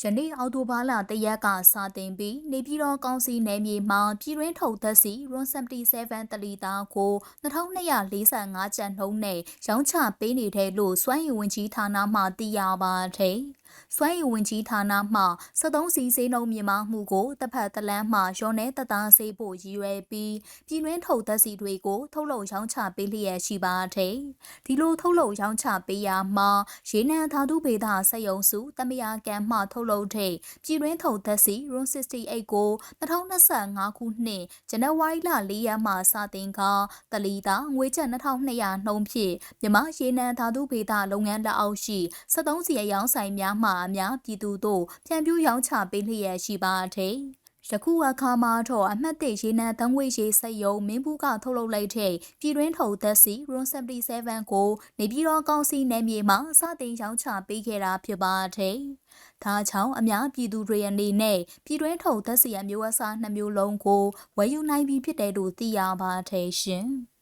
ယနေ့အောက်တိုဘာလတရက်ကစတင်ပြီးနေပြည်တော်ကောင်စီနယ်မြေမှာပြည်တွင်းထုတ်သက်စီ RON 77တလီသားကို2245ကျပ်နှုန်းနဲ့ရောင်းချပေးနေတယ်လို့စွမ်းရည်ဝန်ကြီးဌာနမှသိရပါတယ်။ စွမ်းရည်ဝန်ကြီးဌာနမှ73စီစေးနှုန်းမြင့်မားမှုကိုတစ်ဖက်တစ်လမ်းမှရောနေတသားစေးဖို့ရည်ရွယ်ပြီးပြည်တွင်းထုတ်သက်စီတွေကိုထုတ်လုပ်ရောင်းချပေးလျက်ရှိပါတယ်။ဒီလိုထုတ်လုပ်ရောင်းချပေးရမှာရေနံဓာတုဗေဒစက်ယုံစုတမယာကန်မှထုတ်လုပ်တဲ့ပြည်တွင်းထုတ်သက်စီ RON 68ကို2025ခုနှစ်ဇန်နဝါရီလ4ရက်မှစတင်ကတလီတာငွေကျပ်2200နှုန်းဖြင့်မြမရေနံဓာတုဗေဒလုပ်ငန်းလက်အောက်ရှိ73စီအယောင်းဆိုင်များမှအများပြည်သူတို့ဖြန့်ဖြူးရောင်းချပေးလျက်ရှိပါတယ်။ယခုအခါမှာတော့အမှတ်၁ရေနံတန်းငွေရေးစက်ရုံမင်းဘူးကထုတ်လုပ်လိုက်တဲ့ပြည်တွင်းထုတ်သက်စီ RON 77ကိုနေပြည်တော်ကောင်စီနယ်မြေမှာစတင်ရောင်းချပေးခဲ့တာဖြစ်ပါတယ်။ဒါကြောင့်အများပြည်သူတွေအနေနဲ့ပြည်တွင်းထုတ်သက်စီအမျိုးအစားနှမျိုးလုံးကိုဝယ်ယူနိုင်ပြီဖြစ်တယ်လို့သိရပါတယ်ရှင်။